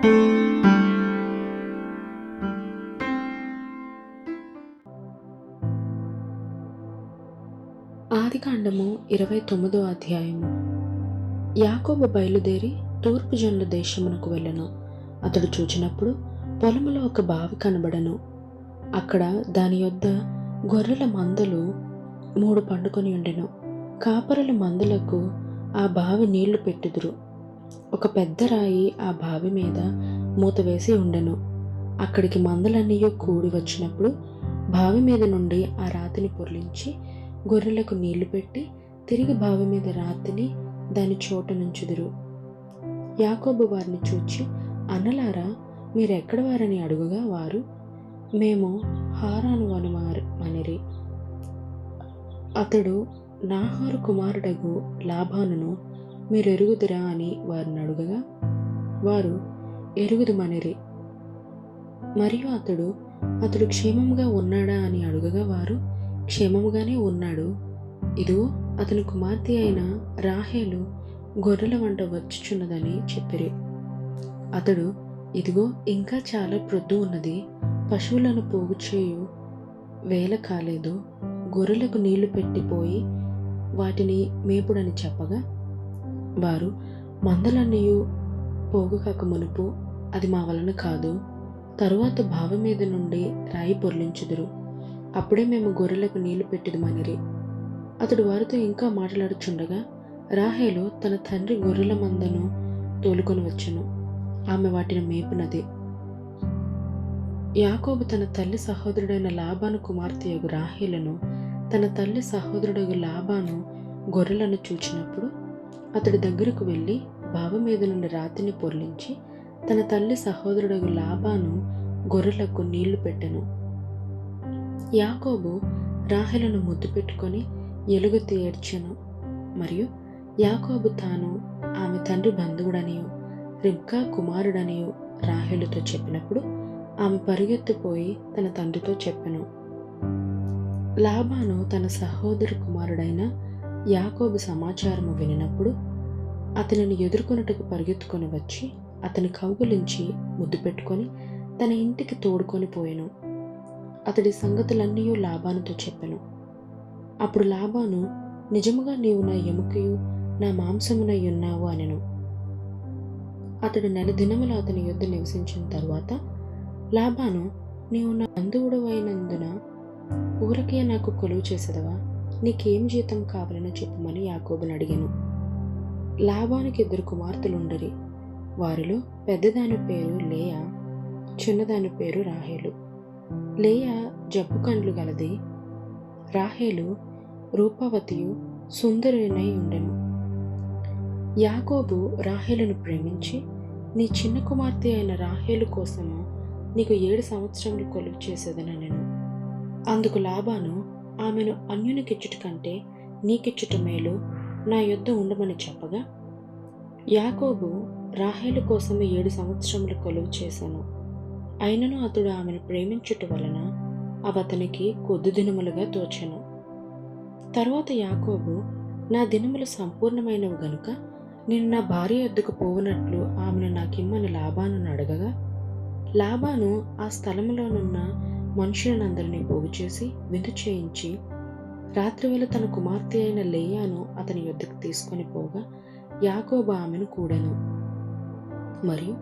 ఆదికాండము ఇరవై తొమ్మిదో అధ్యాయము. యాకోబు బయలుదేరి తూర్పు జనుల దేశమునకు వెళ్ళెను. అతడు చూచినప్పుడు పొలములో ఒక బావి కనబడను. అక్కడ దాని యొద్ద గొర్రెల మందలు మూడు పండుకొని ఉండెను. కాపరుల మందలకు ఆ బావి నీళ్ళు పెట్టుదురు. ఒక పెద్ద రాయి ఆ బావి మీద మూత వేసి ఉండెను. అక్కడికి మందలన్నీ కూడి వచ్చినప్పుడు బావి మీద నుండి ఆ రాతిని పొర్లించి గొర్రెలకు నీళ్ళు పెట్టి తిరిగి బావి మీద రాతిని దాని చోట నుంచుదురు. యాకోబు వారిని చూచి అన్నలారా మీరెక్కడ వారని అడుగుగా వారు మేము హారాను వనుమారు మనిరి అతడు నాహారు కుమారుడగు లాభానును మీరెరుగుదురా అని వారిని అడుగగా వారు ఎరుగుదుమనిరి. మరియు అతడు అతడు క్షేమంగా ఉన్నాడా అని అడుగగా వారు క్షేమముగానే ఉన్నాడు. ఇదిగో అతని కుమార్తె అయిన రాహేలు గొర్రెల వంట వచ్చుచున్నదని చెప్పిరి. అతడు ఇదిగో ఇంకా చాలా ప్రొద్దు ఉన్నది. పశువులను పోగు చేయు వేల కాలేదు. గొర్రెలకు నీళ్ళు పెట్టిపోయి వాటిని మేపుడని చెప్పగా వారు మందలన్నయు పోగు కాక మునుపు అది మా వలన కాదు. తరువాత బావి మీద నుండి రాయి పొర్లించుదురు. అప్పుడే మేము గొర్రెలకు నీళ్ళు పెట్టిదమనిరి. అతడు వారితో ఇంకా మాట్లాడుచుండగా రాహేలు తన తండ్రి గొర్రెల మందను తోలుకొని వచ్చెను. ఆమె వాటిని మేపునది. యాకోబు తన తల్లి సహోదరుడైన లాభాను కుమార్తెయగు రాహేలను తన తల్లి సహోదరుడగు లాభాను గొర్రెలను చూచినప్పుడు అతడి దగ్గరకు వెళ్ళి బావ మీద నుండి రాతిని పొర్లించి తన తల్లి సహోదరుడగు లాబాను గొర్రెలకు నీళ్ళు పెట్టెను. యాకోబు రాహెలను ముద్దు పెట్టుకొని ఎలుగు తీర్చెను మరియు యాకోబు తాను ఆమె తండ్రి బంధువుడనియు రిబ్కా కుమారుడనియు రాహెలుతో చెప్పినప్పుడు ఆమె పరిగెత్తిపోయి తన తండ్రితో చెప్పెను. లాబాను తన సహోదరు కుమారుడైన యాకోబు సమాచారము వినినప్పుడు అతనిని ఎదుర్కొనుటకు పరిగెత్తుకొని వచ్చి అతని కౌగులించి ముద్దు పెట్టుకొని తన ఇంటికి తోడుకొని పోయాను. అతడి సంగతులన్నీ లాభానుతో చెప్పాను. అప్పుడు లాభాను నిజముగా నీవు నా ఎముకయు నా మాంసమునై ఉన్నావు అనెను. అతడు నెల దినములు అతని యుద్ధ నివసించిన తరువాత లాభాను నీవు నా బంధువుడు అయినందున ఊరకే నాకు కొలువు చేసేదవా? నీకేం జీతం కావాలని చెప్పమని యాకోబుని అడిగాను లాభానికి ఇద్దరు కుమార్తెలుండరి. వారిలో పెద్దదాని పేరు లేయా చిన్నదాని పేరు రాహేలు. లేయా జబ్బు కండ్లు గలది. రాహేలు రూపవతియు సుందరునై ఉండెను. యాకోబు రాహేలును ప్రేమించి నీ చిన్న కుమార్తె అయిన రాహేలు కోసము నీకు ఏడు సంవత్సరములు కొలువు చేసేదని నేను అందుకు లాభాను ఆమెను అన్యునికిచ్చుట కంటే నీకిచ్చుట మేలు. నా యొద్ద ఉండమని చెప్పగా యాకోబు రాహేలు కోసమే ఏడు సంవత్సరములు కొలువు చేశాను. అయినను అతడు ఆమెను ప్రేమించుట వలన అవతనికి కొద్ది దినములుగా తోచెను. తరువాత యాకోబు నా దినములు సంపూర్ణమైనవి గనుక నేను నా భార్య ఎద్దుకు పోవునట్లు ఆమెను నాకిమ్మని లాభాను అడగగా లాభాను ఆ స్థలములోనున్న మనుషులనందరినీ పోగు చేసి విందు చేయించి రాత్రివేళ తన కుమార్తె అయిన లేయాను అతని యొద్దకు తీసుకొని పోగా యాకోబు ఆమెను కూడెను. మరియు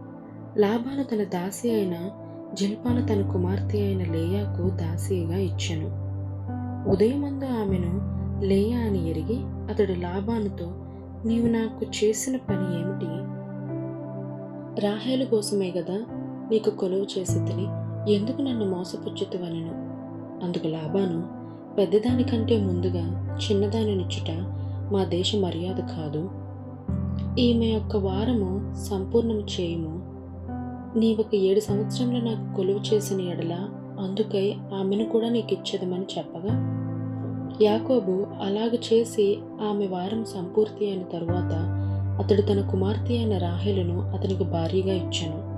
లాభాను తన దాసి అయిన జిల్పాను తన కుమార్తె అయిన లేయాకు దాసిగా ఇచ్చెను. ఉదయమందు ఆమెను లేయా అని ఎరిగి అతడు లాభానుతో నీవు నాకు చేసిన పని ఏమిటి? రాహేలు కోసమే కదా నీకు కొలువు చేసి తిని ఎందుకు నన్ను మోసపుచ్చుతువనెను అందుకు లాభాను పెద్దదానికంటే ముందుగా చిన్నదానినిచ్చుట మా దేశ మర్యాద కాదు. ఈమె యొక్క వారము సంపూర్ణం చేయము. నీవొక ఏడు సంవత్సరంలో నాకు కొలువు చేసిన ఎడల అందుకై ఆమెను కూడా నీకు ఇచ్చేదమని చెప్పగా యాకోబు అలాగ చేసి ఆమె వారం సంపూర్తి అయిన తరువాత అతడు తన కుమార్తె అయిన రాహెలను అతనికి భార్యగా ఇచ్చాను.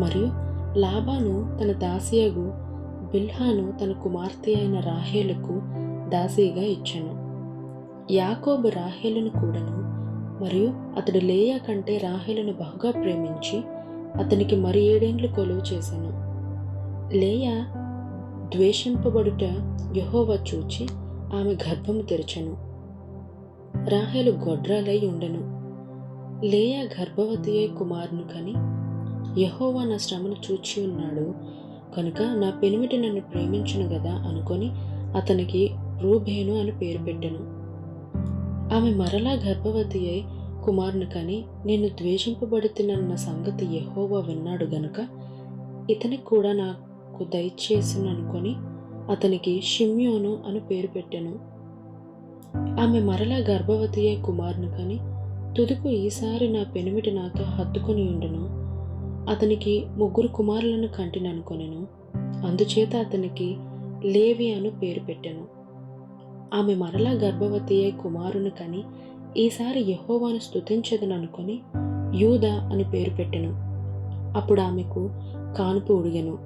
మరియు లాభాను తన దాసియగు బిల్హాను తన కుమార్తె అయిన రాహేలుకు దాసీగా ఇచ్చాను. యాకోబు రాహేలును కూడాను మరియు అతడు లేయా కంటే రాహేలును బహుగా ప్రేమించి అతనికి మరి ఏడేండ్లు కొలువు చేశాను లేయా ద్వేషింపబడుట యహోవా చూచి ఆమె గర్భము తెరిచను. రాహేలు గొడ్రాలై ఉండెను. లేయా గర్భవతి అయి కుమారును కని యహోవా నా శ్రమను చూచి ఉన్నాడు. కనుక నా పెనిమిటి నన్ను ప్రేమించును కదా అనుకొని అతనికి రూబేను అని పేరు పెట్టెను. ఆమె మరలా గర్భవతి అయి కుమారుని కని నేను ద్వేషింపబడుతున్న సంగతి ఎహోవా విన్నాడు గనుక ఇతనికి కూడా నాకు దయచేసిన అనుకొని అతనికి షిమ్యోను అని పేరు పెట్టెను. ఆమె మరలా గర్భవతి అయి కుమారుని కని తుదుకు ఈసారి నా పెనిమిటి నాతో హత్తుకొని ఉండును. అతనికి ముగ్గురు కుమారులను కంటిననుకొనెను. అందుచేత అతనికి లేవి అను పేరు పెట్టెను. ఆమె మరలా గర్భవతి అయి కుమారుని కని ఈసారి యహోవాను స్తుతించదననుకొని యూదా అని పేరు పెట్టెను. అప్పుడు ఆమెకు కానుపు ఉడిగెను.